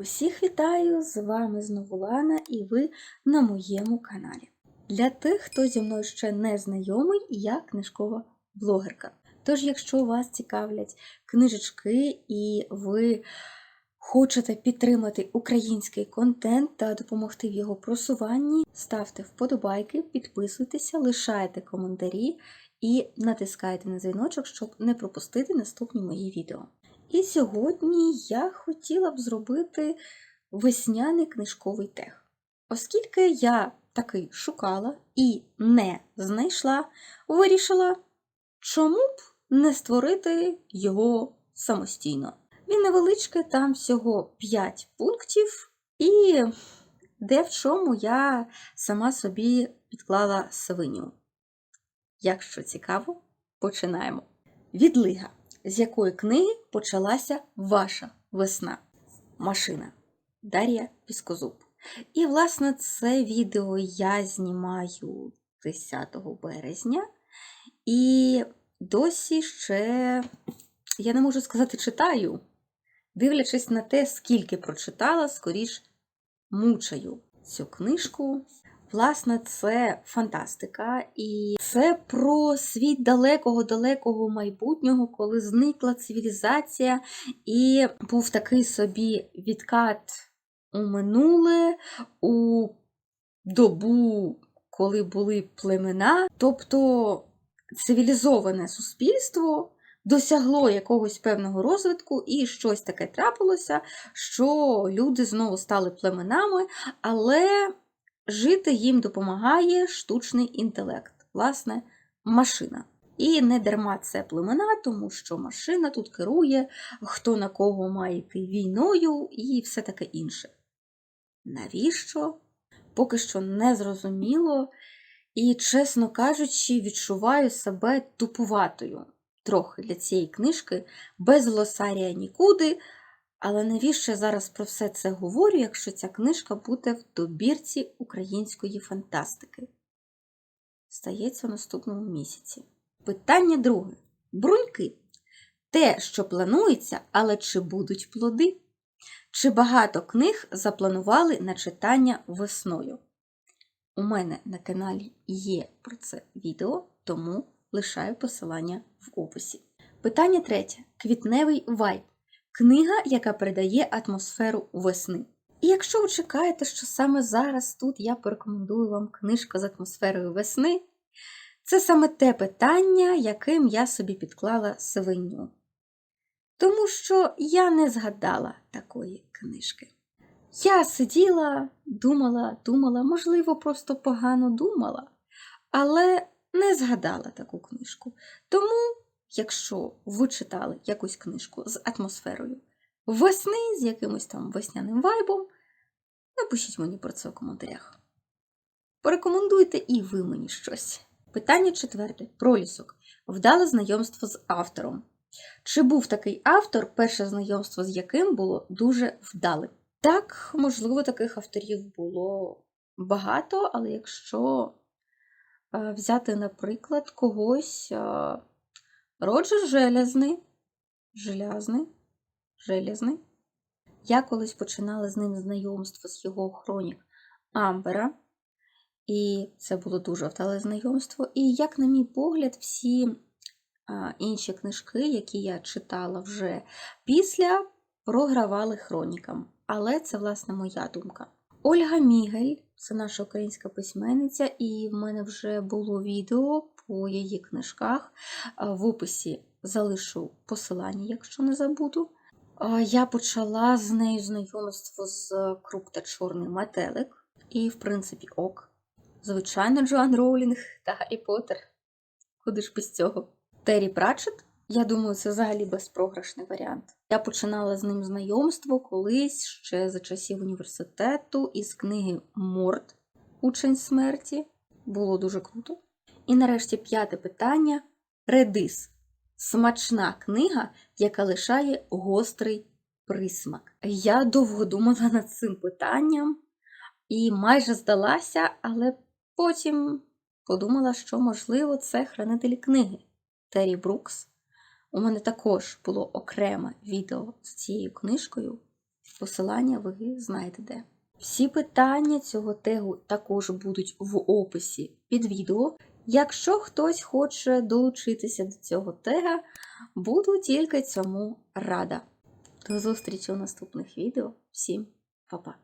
Усіх вітаю! З вами знову Лана і ви на моєму каналі. Для тих, хто зі мною ще не знайомий, я книжкова блогерка. Тож, якщо вас цікавлять книжечки і ви хочете підтримати український контент та допомогти в його просуванні, ставте вподобайки, підписуйтеся, лишайте коментарі і натискайте на дзвіночок, щоб не пропустити наступні мої відео. І сьогодні я хотіла б зробити весняний книжковий тех. Оскільки я такий шукала і не знайшла, вирішила, чому б не створити його самостійно. Він невеличкий, там всього 5 пунктів, і де в чому я сама собі підклала свиню. Якщо цікаво, починаємо. Відлига з якої книги почалася ваша весна. Машина Дар'я Піскозуб. І, власне, це відео я знімаю 10 березня. І досі ще, я не можу сказати, читаю, дивлячись на те, скільки прочитала, скоріш мучаю цю книжку. Власне, це фантастика, і це про світ далекого-далекого майбутнього, коли зникла цивілізація, і був такий собі відкат у минуле, у добу, коли були племена. Тобто цивілізоване суспільство досягло якогось певного розвитку, і щось таке трапилося, що люди знову стали племенами, але. Жити їм допомагає штучний інтелект, власне, машина. І не дарма це племена, тому що машина тут керує, хто на кого має йти війною і все таке інше. Навіщо? Поки що не зрозуміло, і, чесно кажучи, відчуваю себе тупуватою трохи для цієї книжки, без глосарія нікуди. Але навіщо я зараз про все це говорю, якщо ця книжка буде в добірці української фантастики? Стається в наступному місяці. Питання друге. Бруньки. Те, що планується, але чи будуть плоди? Чи багато книг запланували на читання весною? У мене на каналі є про це відео, тому лишаю посилання в описі. Питання третє. Квітневий вайб. Книга, яка передає атмосферу весни. І якщо ви чекаєте, що саме зараз тут я порекомендую вам книжку з атмосферою весни, це саме те питання, яким я собі підклала свиню. Тому що я не згадала такої книжки. Я сиділа, думала, думала, можливо, просто погано думала, але не згадала таку книжку. Тому якщо ви читали якусь книжку з атмосферою весни, з якимось там весняним вайбом, напишіть мені про це в коментарях. Порекомендуйте і ви мені щось. Питання четверте. Пролісок. Вдале знайомство з автором. Чи був такий автор, перше знайомство з яким було дуже вдалим? Так, можливо, таких авторів було багато, але якщо е, взяти, наприклад, когось. Роджер Железний. Желязний. Железний. Я колись починала з ним знайомство з його хронік Амбера. І це було дуже вдале знайомство. І, як, на мій погляд, всі інші книжки, які я читала вже після, програвали хронікам. Але це, власне, моя думка. Ольга Мігель це наша українська письменниця, і в мене вже було відео по її книжках. В описі залишу посилання, якщо не забуду. Я почала з нею знайомство з Крук та Чорний метелик. І, в принципі, ок. Звичайно, Джоан Роулінг та Гаррі Поттер. Куди ж без цього? Террі Пратчет, я думаю, це взагалі безпрограшний варіант. Я починала з ним знайомство колись ще за часів університету із книги Морд Учень смерті. Було дуже круто. І нарешті п'яте питання редис. Смачна книга, яка лишає гострий присмак. Я довго думала над цим питанням і майже здалася, але потім подумала, що, можливо, це хранителі книги Террі Брукс. У мене також було окреме відео з цією книжкою. Посилання ви знаєте де. Всі питання цього тегу також будуть в описі під відео. Якщо хтось хоче долучитися до цього тега, буду тільки цьому рада. До зустрічі у наступних відео. Всім па-па!